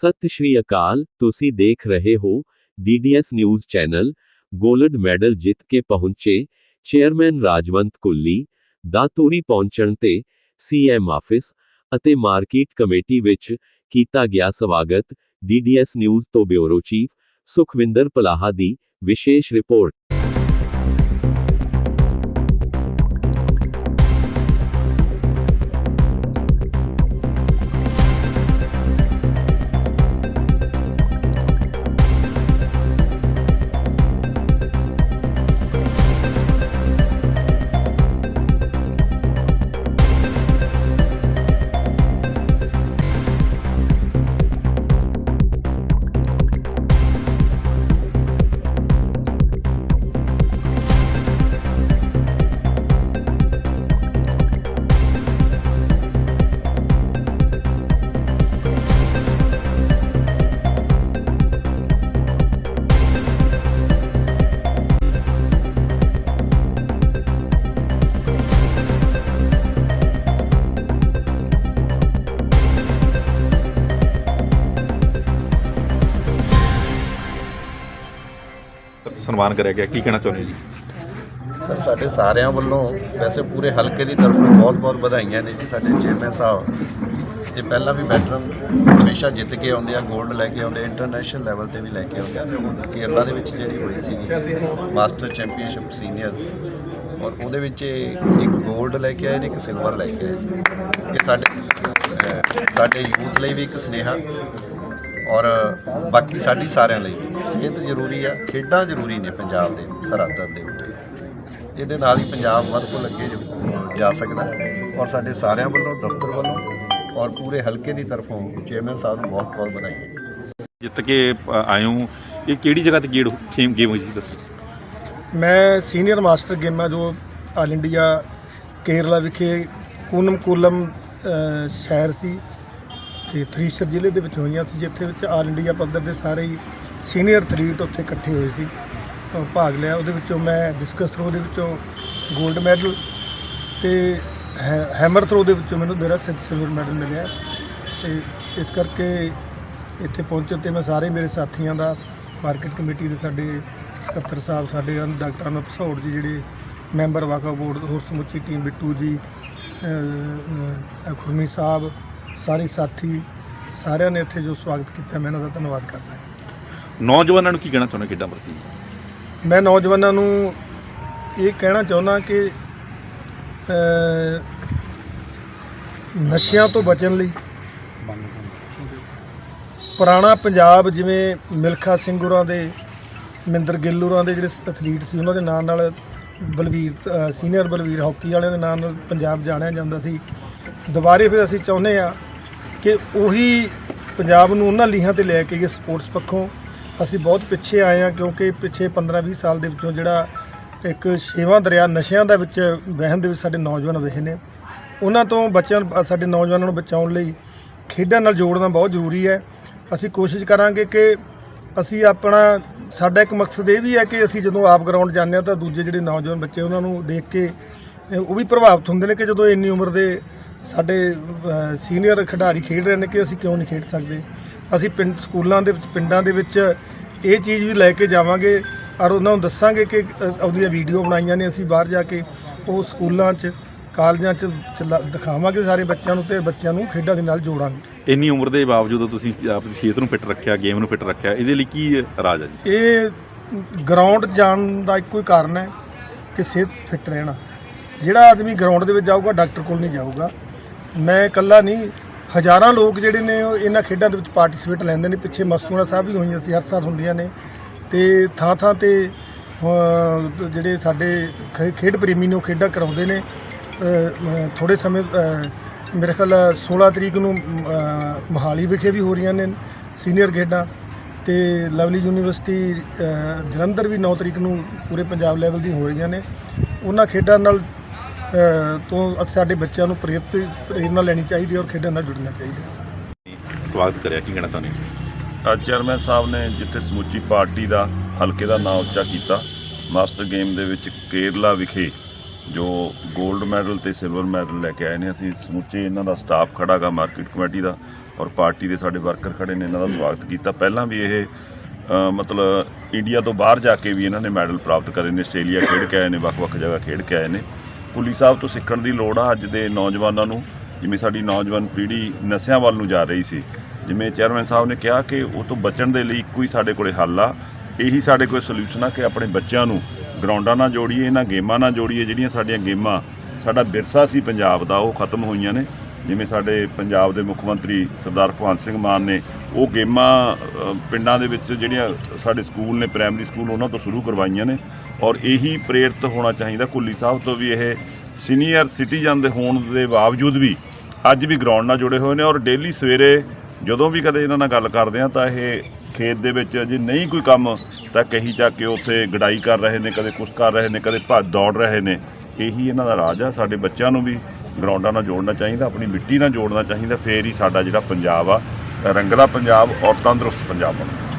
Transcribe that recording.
ਸਤਿ ਸ਼੍ਰੀ ਅਕਾਲ, ਤੁਸੀਂ ਦੇਖ ਰਹੇ ਹੋ DDS news channel, gold medal ਜਿੱਤ ਕੇ ਪਹੁੰਚੇ ਚੇਅਰਮੈਨ ਰਾਜਵੰਤ ਕੁੱਲੀ ਦਾਤੂਰੀ ਪਹੁੰਚਣ ਤੇ ਸੀਐਮ ਆਫਿਸ ਅਤੇ ਮਾਰਕੀਟ ਕਮੇਟੀ ਵਿੱਚ ਕੀਤਾ ਗਿਆ ਸਵਾਗਤ ਡੀਡੀਐਸ ਨਿਊਜ਼ ਤੋਂ ਬਿਊਰੋ ਚੀਫ ਸੁਖਵਿੰਦਰ ਪਲਾਹਾ ਦੀ ਵਿਸ਼ੇਸ਼ ਰਿਪੋਰਟ। ਸਨਮਾਨ ਕਰਿਆ ਗਿਆ, ਕੀ ਕਹਿਣਾ ਚਾਹੁੰਦੇ ਜੀ? ਸਰ, ਸਾਡੇ ਸਾਰਿਆਂ ਵੱਲੋਂ ਵੈਸੇ ਪੂਰੇ ਹਲਕੇ ਦੀ ਤਰਫੋਂ ਬਹੁਤ-ਬਹੁਤ ਵਧਾਈਆਂ ਨੇ ਜੀ ਸਾਡੇ ਚੇਅਰਮੈਨ ਸਾਹਿਬ। ਇਹ ਪਹਿਲਾਂ ਵੀ ਵੈਟਰਨ ਹਮੇਸ਼ਾ ਜਿੱਤ ਕੇ ਆਉਂਦੇ ਆ 골ਡ ਲੈ ਕੇ ਆਉਂਦੇ ਇੰਟਰਨੈਸ਼ਨਲ ਲੈਵਲ ਤੇ ਵੀ ਲੈ ਕੇ ਆਉਂਦੇ ਆ, ਤੇ ਹੁਣ ਕੇਰਲਾ ਦੇ ਵਿੱਚ ਜਿਹੜੀ ਹੋਈ ਸੀਗੀ ਮਾਸਟਰ ਚੈਂਪੀਅਨਸ਼ਿਪ ਸੀਨੀਅਰ ਔਰ ਉਹਦੇ ਵਿੱਚ ਇੱਕ 골ਡ ਲੈ ਕੇ ਆਏ ਨੇ, ਇੱਕ ਸਿਲਵਰ ਲੈ ਕੇ ਆਏ ਇਹ ਸਾਡੇ ਸਾਡੇ ਯੂਥ ਲਈ ਵੀ ਇੱਕ ਸੁਨੇਹਾ। ਔਰ ਬਾਕੀ ਸਾਡੀ ਸਾਰਿਆਂ ਲਈ। ਸਿਹਤ ਜ਼ਰੂਰੀ ਆ ਖੇਡਾਂ ਜ਼ਰੂਰੀ ਨੇ ਪੰਜਾਬ ਦੇ ਸਰਹੱਦਾਂ ਦੇ ਉੱਤੇ। ਇਹਦੇ ਨਾਲ ਹੀ ਪੰਜਾਬ ਵੱਧ ਤੋਂ ਅੱਗੇ ਜੋ- ਸਕਦਾ ਔਰ ਸਾਡੇ ਸਾਰਿਆਂ ਵੱਲੋਂ ਦਫ਼ਤਰ ਵੱਲੋਂ ਔਰ ਪੂਰੇ ਹਲਕੇ ਦੀ ਤਰਫੋਂ ਚੇਅਰਮੈਨ ਸਾਹਿਬ ਨੂੰ ਬਹੁਤ ਬਹੁਤ ਵਧਾਈਆਂ। ਜਿੱਤ ਕੇ ਹੋ ਇਹ ਕਿਹੜੀ ਜਗ੍ਹਾ ਤੇ ਗੇਮ ਗੇਮ ਗੇਮ ਹੋਈ ਸੀ ਦੱਸੋ? ਮੈਂ ਸੀਨੀਅਰ ਮਾਸਟਰ ਗੇਮਾਂ ਜੋ ਆਲ ਇੰਡੀਆ ਕੇਰਲਾ ਵਿਖੇ ਕੂਨਮ ਕੋਲਮ ਸ਼ਹਿਰ ਸੀ। ਤੇ ਥਰੀਸ਼ਰ ਜ਼ਿਲ੍ਹੇ ਦੇ ਵਿੱਚ ਹੋਈਆਂ ਸੀ ਜਿੱਥੇ ਵਿੱਚ ਆਲ ਇੰਡੀਆ ਪੱਧਰ ਦੇ ਸਾਰੇ ਹੀ ਸੀਨੀਅਰ ਐਥਲੀਟ ਉੱਥੇ ਇਕੱਠੇ ਹੋਏ ਸੀ। ਅ, ਭਾਗ ਲਿਆ। ਉਹਦੇ ਵਿੱਚੋਂ ਮੈਂ ਡਿਸਕਸ ਥਰੋ ਦੇ ਵਿੱਚੋਂ 골ਡ ਮੈਡਲ ਤੇ ਹੈ- ਹੈਮਰ ਥਰੋ ਦੇ ਵਿੱਚੋਂ ਮੈਨੂੰ ਮੇਰਾ ਸਿਲਵਰ ਮੈਡਲ ਮਿਲਿਆ। ਤੇ ਇਸ ਕਰਕੇ ਇੱਥੇ ਪਹੁੰਚੇ ਤੇ ਮੈਂ ਸਾਰੇ ਮੇਰੇ ਸਾਥੀਆਂ ਦਾ ਮਾਰਕੀਟ ਕਮੇਟੀ ਦੇ ਸਾਡੇ ਸਕੱਤਰ ਸਾਹਿਬ ਸਾਡੇ ਹਨ ਡਾਕਟਰ ਅਨੁਪ ਸੌੜ ਜੀ ਜਿਹੜੇ ਮੈਂਬਰ ਵਾਕਾ ਬੋਰਡ ਹੋਰ ਸਮੁੱਚੀ ਟੀਮ ਬਿੱਟੂ ਜੀ ਅਹ, ਅਹ, ਖੁਰਮੀ ਸਾਹਿਬ ਸਾਰੇ ਸਾਥੀ ਸਾਰਿਆਂ ਨੇ ਇੱਥੇ ਜੋ ਸਵਾਗਤ ਕੀਤਾ ਮੈਂ ਇਹਨਾਂ ਦਾ ਧੰਨਵਾਦ ਕਰਦਾ ਹਾਂ। ਨੌਜਵਾਨਾਂ ਨੂੰ ਕੀ ਕਹਿਣਾ ਚਾਹੁੰਦੇ ਖੇਡਾਂ ਪ੍ਰਤੀ? ਮੈਂ ਨੌਜਵਾਨਾਂ ਨੂੰ ਇਹ ਕਹਿਣਾ ਚਾਹੁੰਦਾ ਕਿ ਅਹ, ਨਸ਼ਿਆਂ ਤੋਂ ਬਚਣ ਲਈ ਪੁਰਾਣਾ ਪੰਜਾਬ ਜਿਵੇਂ ਮਿਲਖਾ ਸਿੰਘ ਹੋਰਾਂ ਦੇ ਮਿੰਦਰ ਗਿੱਲ ਹੋਰਾਂ ਦੇ ਜਿਹੜੇ ਐਥਲੀਟ ਸੀ ਉਹਨਾਂ ਦੇ ਨਾਂ ਨਾਲ ਬਲਵੀਰ ਅਹ, ਸੀਨੀਅਰ ਬਲਵੀਰ ਹਾਕੀ ਵਾਲਿਆਂ ਦੇ ਨਾਂ ਨਾਲ ਪੰਜਾਬ ਜਾਣਿਆ ਜਾਂਦਾ ਸੀ। ਦੁਬਾਰੇ ਫਿਰ ਅਸੀਂ ਚਾਹੁੰਦੇ ਆ ਕਿ ਉਹੀ ਪੰਜਾਬ ਨੂੰ ਉਹਨਾਂ ਲੀਹਾਂ ਤੇ ਲੈ ਕੇ ਗਏ ਸਪੋਰਟਸ ਪੱਖੋਂ। ਅਸੀਂ ਬਹੁਤ ਪਿੱਛੇ ਆਏ ਆ ਕਿਉਂਕਿ ਪਿੱਛੇ 15-20 ਸਾਲ ਦੇ ਵਿੱਚੋਂ ਜਿਹੜਾ ਇੱਕ ਛੇਵਾਂ ਦਰਿਆ ਨਸ਼ਿਆਂ ਦਾ ਵਿੱਚ ਵਹਿਣ ਦੇ ਵਿੱਚ ਸਾਡੇ ਨੌਜਵਾਨ ਵਹੇ ਨੇ। ਉਹਨਾਂ ਤੋਂ ਬੱਚਿਆਂ ਸਾਡੇ ਨੌਜਵਾਨਾਂ ਨੂੰ ਬਚਾਉਣ ਲਈ ਖੇਡਾਂ ਨਾਲ ਜੋੜਨਾ ਬਹੁਤ ਜ਼ਰੂਰੀ ਹੈ। ਅਸੀਂ ਕੋਸ਼ਿਸ਼ ਕਰਾਂਗੇ ਕਿ ਅਸੀਂ ਆਪਣਾ, ਸਾਡਾ ਇੱਕ ਮਕਸਦ ਇਹ ਵੀ ਹੈ ਕਿ ਅਸੀਂ ਜਦੋਂ ਆਪ ਗਰਾਊਂਡ ਜਾਂਦੇ ਹਾਂ ਤਾਂ ਦੂਜੇ ਜਿਹੜੇ ਨੌਜਵਾਨ ਬੱਚੇ ਉਹਨਾਂ ਨੂੰ ਦੇਖ ਕੇ, ਉਹ ਵੀ ਪ੍ਰਭਾਵਿਤ ਹੁੰਦੇ ਨੇ ਕਿ ਜਦੋਂ ਇੰਨੀ ਉਮਰ ਦੇ ਸਾਡੇ ਸੀਨੀਅਰ ਖਿਡਾਰੀ ਖੇਡ ਰਹੇ ਨੇ ਕਿ ਅਸੀਂ ਕਿਉਂ ਨਹੀਂ ਖੇਡ ਸਕਦੇ? ਅਸੀਂ ਪਿੰਡ ਸਕੂਲਾਂ ਦੇ ਵਿੱਚ ਪਿੰਡਾਂ ਦੇ ਵਿੱਚ ਇਹ ਚੀਜ਼ ਵੀ ਲੈ ਕੇ ਜਾਵਾਂਗੇ ਔਰ ਉਹਨਾਂ ਨੂੰ ਦੱਸਾਂਗੇ ਕਿ ਉਹਦੀਆਂ ਵੀਡੀਓ ਬਣਾਈਆਂ ਨੇ ਅਸੀਂ ਬਾਹਰ ਜਾ ਕੇ ਉਹ ਸਕੂਲਾਂ 'ਚ ਕਾਲਜਾਂ 'ਚ ਦਿਖਾਵਾਂਗੇ ਸਾਰੇ ਬੱਚਿਆਂ ਨੂੰ ਤੇ ਬੱਚਿਆਂ ਨੂੰ ਖੇਡਾਂ ਦੇ ਨਾਲ ਜੋੜਾਂਗੇ। ਇੰਨੀ ਉਮਰ ਦੇ ਬਾਵਜੂਦ ਤੁਸੀਂ ਆਪਣੀ ਸਿਹਤ ਨੂੰ ਫਿੱਟ ਰੱਖਿਆ ਗੇਮ ਨੂੰ ਫਿੱਟ ਰੱਖਿਆ ਇਹਦੇ ਲਈ ਕੀ ਰਾਜ ਹੈ ਜੀ? ਇਹ ਗਰਾਊਂਡ ਜਾਣ ਦਾ ਇੱਕੋ ਹੀ ਕਾਰਨ ਹੈ ਕਿ ਸਿਹਤ ਫਿੱਟ ਰਹਿਣਾ। ਜਿਹੜਾ ਆਦਮੀ ਗਰਾਊਂਡ ਦੇ ਵਿੱਚ ਜਾਊਗਾ ਡਾਕਟਰ ਕੋਲ ਨਹੀਂ ਜਾਊਗਾ। ਮੈਂ ਇਕੱਲਾ ਨਹੀਂ ਹਜ਼ਾਰਾਂ ਲੋਕ ਜਿਹੜੇ ਨੇ ਉਹ ਇਹਨਾਂ ਖੇਡਾਂ ਦੇ ਵਿੱਚ ਪਾਰਟਿਸਿਪੇਟ ਲੈਂਦੇ ਨੇ ਪਿੱਛੇ ਮਸਤੂਣਾ ਸਾਹਿਬ ਵੀ ਹੋਈਆਂ ਸੀ ਹਰ ਸਾਲ ਹੁੰਦੀਆਂ ਨੇ। ਤੇ ਥਾਂ ਥਾਂ ਤੇ ਜਿਹੜੇ ਸਾਡੇ ਖੇ- ਖੇਡ ਪ੍ਰੇਮੀ ਨੂੰ ਖੇਡਾਂ ਕਰਾਉਂਦੇ ਨੇ। ਥੋੜੇ ਸਮੇਂ ਅਹ, ਮੇਰੇ ਖਿਆਲ 16 ਤਰੀਕ ਨੂੰ ਅਹ, ਮੋਹਾਲੀ ਵਿਖੇ ਵੀ ਹੋ ਰਹੀਆਂ ਨੇ ਸੀਨੀਅਰ ਖੇਡਾਂ। ਤੇ ਲਵਲੀ ਯੂਨੀਵਰਸਿਟੀ ਜਲੰਧਰ ਵੀ 9 ਤਰੀਕ ਨੂੰ ਪੂਰੇ ਪੰਜਾਬ ਲੈਵਲ ਦੀ ਹੋ ਰਹੀਆਂ ਨੇ। ਉਹਨਾਂ ਖੇਡਾਂ ਨਾਲ ਤੋਂ ਸਾਡੇ ਬੱਚਿਆਂ ਨੂੰ ਪ੍ਰੇਰਿਤ ਪ੍ਰੇਰਨਾ ਲੈਣੀ ਚਾਹੀਦੀ ਹੈ ਔਰ ਖੇਡਾਂ ਨਾਲ ਜੁੜਨਾ ਚਾਹੀਦਾ ਸਵਾਗਤ ਕਰਿਆ ਕੀ ਕਹਿਣਾ ਚਾਹੁੰਦੇ ਅੱਜ ਚੇਅਰਮੈਨ ਸਾਹਿਬ ਨੇ ਜਿੱਥੇ ਸਮੁੱਚੀ ਪਾਰਟੀ ਦਾ ਹਲਕੇ ਦਾ ਨਾਂ ਉੱਚਾ ਕੀਤਾ ਮਾਸਟਰ ਗੇਮ ਦੇ ਵਿੱਚ ਕੇਰਲਾ ਵਿਖੇ ਜੋ 골ਡ ਮੈਡਲ ਤੇ ਸਿਲਵਰ ਮੈਡਲ ਲੈ ਕੇ ਆਏ ਨੇ ਅਸੀਂ ਸਮੁੱਚੇ ਇਹਨਾਂ ਦਾ ਸਟਾਫ ਖੜਾਗਾ ਮਾਰਕੀਟ ਕਮੇਟੀ ਦਾ ਔਰ ਪਾਰਟੀ ਦੇ ਸਾਡੇ ਵਰਕਰ ਖੜੇ ਨੇ ਇਹਨਾਂ ਦਾ ਸਵਾਗਤ ਕੀਤਾ। ਪਹਿਲਾਂ ਵੀ ਇਹ ਅ, ਮਤਲਬ ਇੰਡੀਆ ਤੋਂ ਬਾਹਰ ਜਾ ਕੇ ਵੀ ਇਹਨਾਂ ਨੇ ਮੈਡਲ ਪ੍ਰਾਪਤ ਕਰੇ ਨੇ ਆਸਟ੍ਰੇਲੀਆ ਖੇਡ ਕੇ ਆਏ ਨੇ ਵੱਖ-ਵੱਖ ਜਗ੍ਹਾ ਖੇਡ ਕੇ ਆਏ ਨੇ। ਕੁਲੀ ਸਾਹਿਬ ਤੋਂ ਸਿੱਖਣ ਦੀ ਲੋੜ ਆ ਅੱਜ ਦੇ ਨੌਜਵਾਨਾਂ ਨੂੰ, ਜਿਵੇਂ ਸਾਡੀ ਨੌਜਵਾਨ ਪੀੜ੍ਹੀ ਨਸ਼ਿਆਂ ਵੱਲ ਨੂੰ ਜਾ ਰਹੀ ਸੀ। ਜਿਵੇਂ ਚੇਅਰਮੈਨ ਸਾਹਿਬ ਨੇ ਕਿਹਾ ਕਿ ਉਹ ਤੋਂ ਬਚਣ ਦੇ ਲਈ ਇੱਕੋ ਹੀ ਸਾਡੇ ਕੋਲੇ ਹੱਲ ਆ। ਇਹੀ ਸਾਡੇ ਕੋਲ ਸੋਲੂਸ਼ਨ ਆ ਕਿ ਆਪਣੇ ਬੱਚਿਆਂ ਨੂੰ ਗਰਾਊਂਡਾਂ ਨਾਲ ਜੋੜੀਏ, ਇਹਨਾਂ ਗੇਮਾਂ ਨਾਲ ਜੋੜੀਏ, ਜਿਹੜੀਆਂ ਸਾਡੀਆਂ ਗੇਮਾਂ, ਸਾਡਾ ਵਿਰਸਾ ਸੀ ਪੰਜਾਬ ਦਾ, ਉਹ ਖਤਮ ਹੋਈਆਂ ਨੇ। ਜਿਵੇਂ ਸਾਡੇ ਪੰਜਾਬ ਦੇ ਮੁੱਖ ਮੰਤਰੀ ਸਰਦਾਰ ਭਗਵੰਤ ਸਿੰਘ ਮਾਨ ਨੇ, ਉਹ ਗੇਮਾਂ ਪਿੰਡਾਂ ਦੇ ਵਿੱਚ ਜਿਹੜੀਆਂ ਸਾਡੇ ਸਕੂਲ ਨੇ, ਪ੍ਰਾਇਮਰੀ ਸਕੂਲ, ਉਹਨਾਂ ਤੋਂ ਸ਼ੁਰੂ ਕਰਵਾਈਆਂ ਨੇ ਔਰ ਇਹੀ ਪ੍ਰੇਰਿਤ ਹੋਣਾ ਚਾਹੀਦਾ ਕੁੱਲੀ ਸਾਹਿਬ ਤੋਂ ਵੀ ਇਹ ਸੀਨੀਅਰ ਸਿਟੀਜ਼ਨ ਦੇ ਹੋਣ ਦੇ ਬਾਵਜੂਦ ਵੀ ਅੱਜ ਵੀ ਗਰਾਊਂਡ ਨਾਲ ਜੁੜੇ ਹੋਏ ਨੇ ਔਰ ਡੇਲੀ ਸਵੇਰੇ ਜਦੋਂ ਵੀ ਕਦੇ ਇਹਨਾਂ ਨਾਲ ਗੱਲ ਕਰਦੇ ਆ ਤਾਂ ਇਹ ਖੇਤ ਦੇ ਵਿੱਚ ਜੇ ਨਹੀਂ ਕੋਈ ਕੰਮ ਤਾਂ ਕਹੀ ਚੱਕ ਕੇ ਉੱਥੇ ਗੜਾਈ ਕਰ ਰਹੇ ਨੇ, ਕਦੇ ਕੁਛ ਕਰ ਰਹੇ ਨੇ, ਕਦੇ ਭੱਜ ਦੌੜ ਰਹੇ ਨੇ। ਇਹੀ ਇਹਨਾਂ ਦਾ ਰਾਜ ਆ, ਸਾਡੇ ਬੱਚਿਆਂ ਨੂੰ ਵੀ ਗਰਾਊਂਡਾਂ ਨਾਲ ਜੋੜਨਾ ਚਾਹੀਦਾ, ਆਪਣੀ ਮਿੱਟੀ ਨਾਲ ਜੋੜਨਾ ਚਾਹੀਦਾ, ਫੇਰ ਹੀ ਸਾਡਾ ਜਿਹੜਾ ਪੰਜਾਬ ਆ ਰੰਗਲਾ ਪੰਜਾਬ ਔਰ ਤੰਦਰੁਸਤ ਪੰਜਾਬ ਬਣਦਾ।